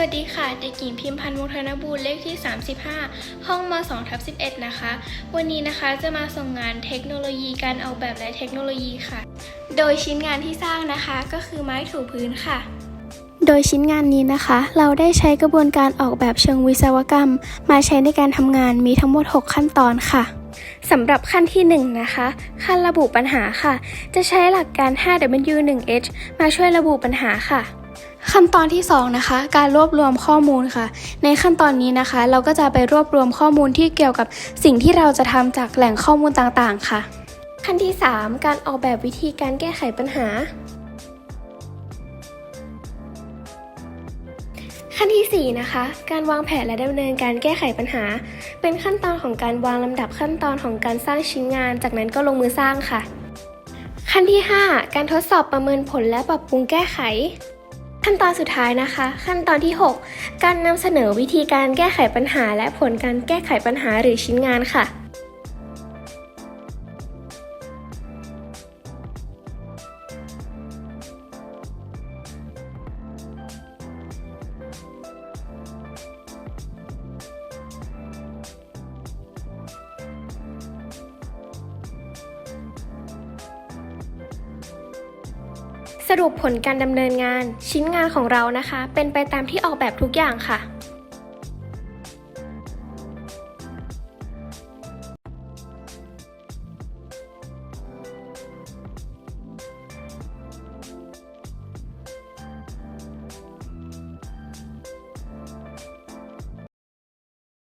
วัสดีค่ะ เด็กหญิงพิมพันธ์วงธนบูรณ์เลขที่ 35 ห้องม2ทับ11 นะคะ วันนี้นะคะจะมาส่งงานเทคโนโลยีการออกแบบและเทคโนโลยีค่ะ โดยชิ้นงานที่สร้างนะคะก็คือไม้ถูพื้นค่ะ โดยชิ้นงานนี้นะคะ เราได้ใช้กระบวนการออกแบบเชิงวิศวกรรม มาใช้ในการทำงานมีทั้งหมด 6 ขั้นตอนค่ะสำหรับขั้นที่ 1 นะคะ ขั้นระบุปัญหาค่ะ จะใช้หลักการ 5W1H มาช่วยระบุปัญหาค่ะ ขั้นตอนที่2นะคะการรวบรวมข้อมูลค่ะ ในขั้นตอนนี้นะคะ เราก็จะไปรวบรวมข้อมูลที่เกี่ยวกับสิ่งที่เราจะทำจากแหล่งข้อมูลต่างๆ ค่ะ ขั้นที่ 3 การออกแบบวิธีการแก้ไขปัญหา ขั้นที่ 4 นะคะ การวางแผนและดำเนินการแก้ไขปัญหา เป็นขั้นตอนของการวางลำดับขั้นตอนของการสร้างชิ้นงาน จากนั้นก็ลงมือสร้างค่ะ ขั้นที่ 5 การทดสอบประเมินผลและปรับปรุงแก้ไข ขั้นตอนสุดท้ายนะคะ ขั้นตอนที่ 6 การนำเสนอวิธีการแก้ไขปัญหา และผลการแก้ไขปัญหาหรือชิ้นงานค่ะ สรุปผลการดำเนินงาน ชิ้นงานของเรานะคะ เป็นไปตามที่ออกแบบทุกอย่างค่ะ